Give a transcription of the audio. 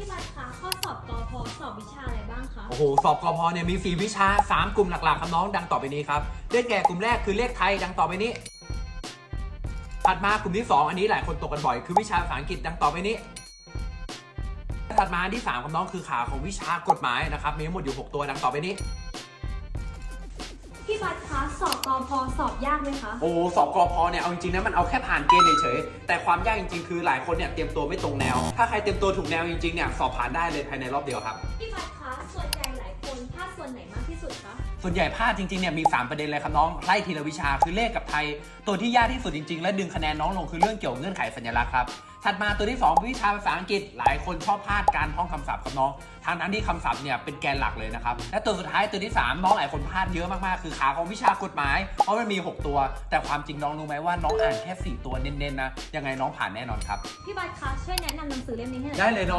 พี่บัตรคะข้อสอบกอพอสอบวิชาอะไรบ้างคะ โอ้โห สอบกอพอเนี่ยมี 4 วิชา 3 กลุ่มหลักๆครับน้องดังต่อไปนี้ครับได้แก่กลุ่มแรกคือเลขไทยดังต่อไปนี้ ถัดมากลุ่มที่ 2 อันนี้หลายคนตกกันบ่อย คือวิชาภาษาอังกฤษดังต่อไปนี้ ถัดมาอันที่3ครับน้องคือขาของวิชากฎหมายนะครับมีทั้งหมดอยู่ 6 ตัวดังต่อไปนี้ พี่บัตรคะสอบกอพอ สอบยากไหมคะ โอ้สอบกอพอเนี่ยเอาจริงๆนะมันเอาแค่ผ่านเกณฑ์เฉยๆแต่ความยากจริงๆ คือหลายคนเนี่ยเตรียมตัวไม่ตรงแนว ถ้าใครเตรียมตัวถูกแนวจริงๆเนี่ยสอบผ่านได้เลยภายในรอบเดียวครับ พี่บัตรคะส่วนใหญ่หลายคนพลาดส่วนไหนมากที่สุดคะส่วนใหญ่พลาดจริงๆเนี่ยมี 3 ประเด็นเลยครับน้องไล่ทีละวิชาคือเลขกับไทย ตัวที่ยากที่สุดจริงๆ และดึงคะแนนน้องลงคือเรื่องเกี่ยวกับเงื่อนไขสัญลักษณ์ครับ ถัดมาตัวที่ 2 วิชาภาษาอังกฤษหลายคนชอบพลาดการท่องคำศัพท์ครับน้องทางนั้นที่คำศัพท์เนี่ยเป็นแกนหลักเลยนะครับ และตัวสุดท้ายตัวที่ 3 น้องหลายคนพลาดเยอะมากๆ คือขาของวิชากฎหมาย เพราะมันมี 6 ตัว แต่ความจริงน้องรู้ไหมว่าน้องอ่านแค่ 4 ตัวเน้นๆนะยังไงน้องผ่านแน่นอนครับ พี่บัตรคะช่วยแนะนำหนังสือเล่มนี้ให้หน่อย ได้เลยน้อง